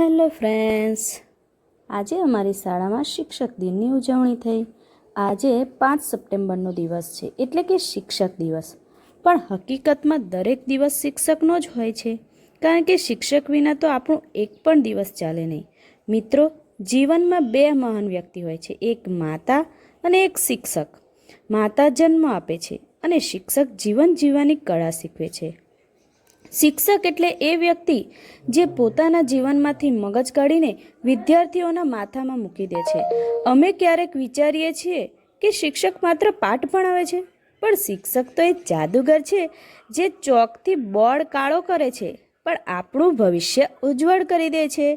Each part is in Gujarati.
Hello friends. આજે અમારી શાળામાં શિક્ષક દિનની ઉજવણી થઈ. આજે પાંચ સપ્ટેમ્બરનો દિવસ છે, એટલે કે શિક્ષક દિવસ. પણ હકીકતમાં દરેક દિવસ શિક્ષકનો જ હોય છે, કારણ કે શિક્ષક વિના તો આપણું એક પણ દિવસ ચાલે નહીં. મિત્રો, જીવનમાં બે મહાન વ્યક્તિ હોય છે, એક માતા અને એક શિક્ષક. માતા જન્મ આપે છે અને શિક્ષક જીવન જીવવાની કળા શીખવે છે. શિક્ષક એટલે એ વ્યક્તિ જે પોતાના જીવનમાંથી મગજ કાઢીને વિદ્યાર્થીઓના માથામાં મૂકી દે છે. અમે ક્યારેક વિચારીએ છીએ કે શિક્ષક માત્ર પાઠ ભણાવે છે, પણ શિક્ષક તો એ જાદુગર છે જે ચોકથી બોર્ડ કાળો કરે છે, પણ આપણું ભવિષ્ય ઉજ્જવળ કરી દે છે.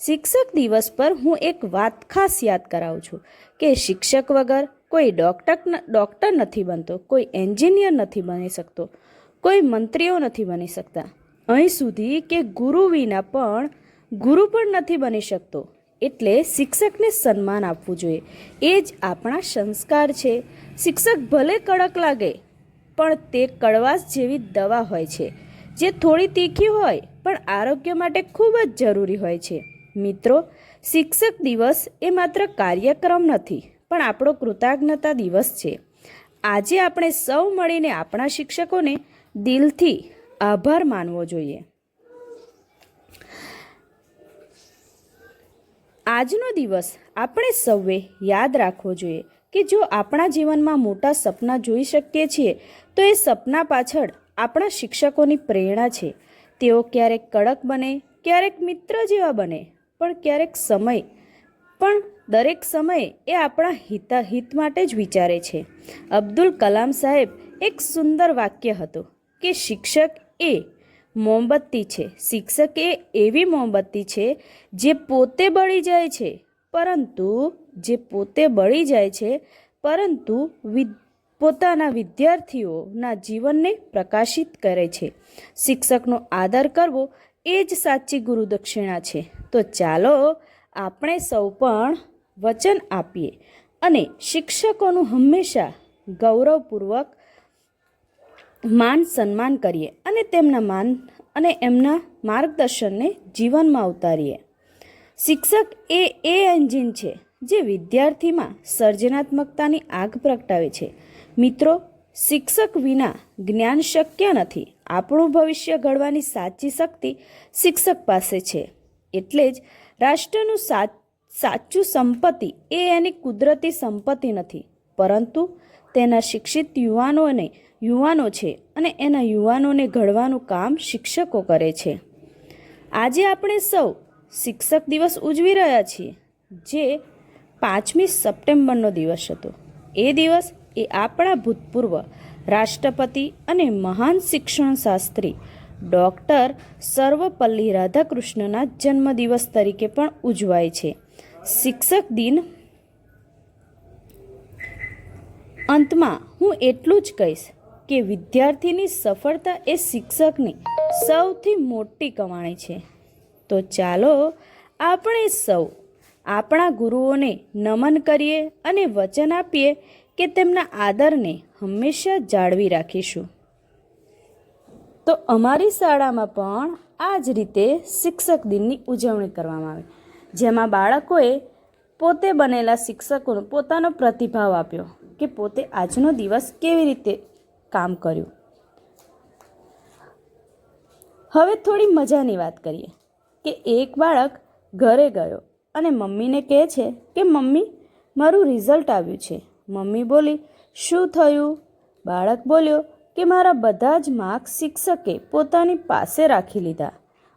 શિક્ષક દિવસ પર હું એક વાત ખાસ યાદ કરાવું છું કે શિક્ષક વગર કોઈ ડૉક્ટર ડૉક્ટર નથી બનતો, કોઈ એન્જિનિયર નથી બની શકતો. કોઈ મંત્રીઓ નથી બની શકતા. અહીં સુધી કે ગુરુ વિના પણ ગુરુ પણ નથી બની શકતો. એટલે શિક્ષકને સન્માન આપવું જોઈએ. એ જ આપણા સંસ્કાર છે. શિક્ષક ભલે કડક લાગે, પણ તે કડવાશ જેવી દવા હોય છે. જે થોડી તીખી હોય, પણ આરોગ્ય માટે ખૂબ જ જરૂરી હોય છે. મિત્રો, શિક્ષક દિવસ એ માત્ર કાર્યક્રમ નથી, પણ આપણો કૃતજ્ઞતા દિવસ છે. આજે આપણે સૌ મળીને આપણા શિક્ષકોને દિલથી આભાર માનવો જોઈએ. આજનો દિવસ આપણે સૌએ યાદ રાખવો જોઈએ કે જો આપણા જીવનમાં મોટા સપના જોઈ શકીએ છીએ, તો એ સપના પાછળ આપણા શિક્ષકોની પ્રેરણા છે. તેઓ ક્યારેક કડક બને, ક્યારેક મિત્ર જેવા બને, પણ ક્યારેક સમય, પણ દરેક સમયે એ આપણા હિત હિત માટે જ વિચારે છે. અબ્દુલ કલામ સાહેબ એક સુંદર વાક્ય હતું. કે શિક્ષક એ મોમબત્તી છે. શિક્ષક એ એવી મોમબત્તી છે જે પોતે બળી જાય છે, પરંતુ જે પોતે બળી જાય છે, પરંતુ પોતાના વિદ્યાર્થીઓના જીવનને પ્રકાશિત કરે છે. શિક્ષકનો આદર કરવો એ જ સાચી ગુરુદક્ષિણા છે. તો ચાલો આપણે સૌ પણ વચન આપીએ અને શિક્ષકોનું હંમેશા ગૌરવપૂર્વક માન સન્માન કરીએ અને તેમના માન અને એમના માર્ગદર્શનને જીવનમાં ઉતારીએ. શિક્ષક એ એ એન્જિન છે જે વિદ્યાર્થીમાં સર્જનાત્મકતાની આગ પ્રગટાવે છે. મિત્રો, શિક્ષક વિના જ્ઞાન શક્ય નથી. આપણું ભવિષ્ય ઘડવાની સાચી શક્તિ શિક્ષક પાસે છે. એટલે જ રાષ્ટ્રનું સાચું સંપત્તિ એ એની કુદરતી સંપત્તિ નથી. પરંતુ તેના શિક્ષિત યુવાનોને યુવાનો છે અને એના યુવાનોને ઘડવાનું કામ શિક્ષકો કરે છે. આજે આપણે સૌ શિક્ષક દિવસ ઉજવી રહ્યા છીએ, જે પાંચમી સપ્ટેમ્બરનો દિવસ હતો. એ દિવસ એ આપણા ભૂતપૂર્વ રાષ્ટ્રપતિ અને મહાન શિક્ષણશાસ્ત્રી ડૉક્ટર સર્વપલ્લી રાધાકૃષ્ણના જન્મદિવસ તરીકે પણ ઉજવાય છે. શિક્ષક દિન અંતમાં હું એટલું જ કહીશ કે વિદ્યાર્થીની સફળતા એ શિક્ષકની સૌથી મોટી કમાણી છે. તો ચાલો આપણે સૌ આપણા ગુરુઓને નમન કરીએ અને વચન આપીએ કે તેમના આદરને હંમેશા જાળવી રાખીશું. તો અમારી શાળામાં પણ આ જ રીતે શિક્ષક દિનની ઉજવણી કરવામાં આવે. જેમાં બાળકોએ પોતે બનેલા શિક્ષકોનો પોતાનો પ્રતિભાવ આપ્યો. કે પોતે આજનો દિવસ કેવી રીતે કામ કર્યું? હવે થોડી મજાની વાત કરીએ કે એક બાળક ઘરે ગયો અને મમ્મીને કહે છે કે, મમ્મી, મારું રિઝલ્ટ આવ્યું છે. મમ્મી બોલી, શું થયું? બાળક બોલ્યો કે, મારા બધા જ માર્ક્સ શિક્ષકે પોતાની પાસે રાખી લીધા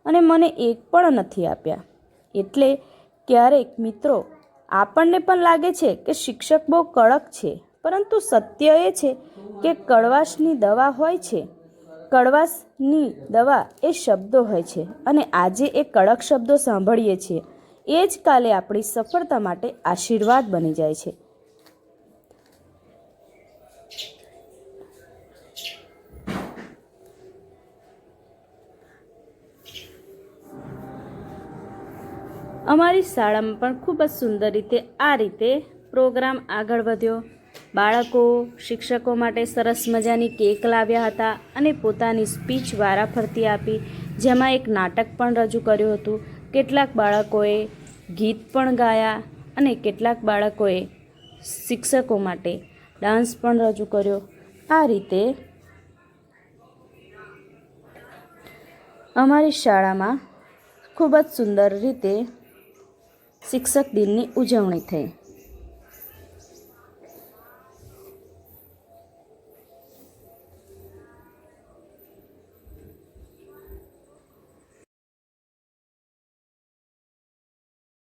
અને મને એક પણ નથી આપ્યા. એટલે ક્યારેક મિત્રો, આપણને પણ લાગે છે કે શિક્ષક બહુ કડક છે. પરંતુ સત્ય એ છે કે કડવાશની દવા હોય છે. કડવાશની દવા એ શબ્દો હોય છે અને આજે એ કડક શબ્દો સાંભળીએ છીએ. એ જ કાલે આપણી સફળતા માટે આશીર્વાદ બની જાય છે. અમારી શાળામાં પણ ખૂબ જ સુંદર રીતે આ રીતે પ્રોગ્રામ આગળ વધ્યો. બાળકો, શિક્ષકો માટે સરસ મજાની કેક લાવ્યા હતા અને પોતાની સ્પીચ વારાફરતી આપી, જેમાં એક નાટક પણ રજૂ કર્યું હતું. કેટલાક બાળકોએ ગીત પણ ગાયા અને કેટલાક બાળકોએ શિક્ષકો માટે ડાન્સ પણ રજૂ કર્યો. આ રીતે અમારી શાળામાં ખૂબ જ સુંદર રીતે શિક્ષક દિનની ઉજવણી થઈ.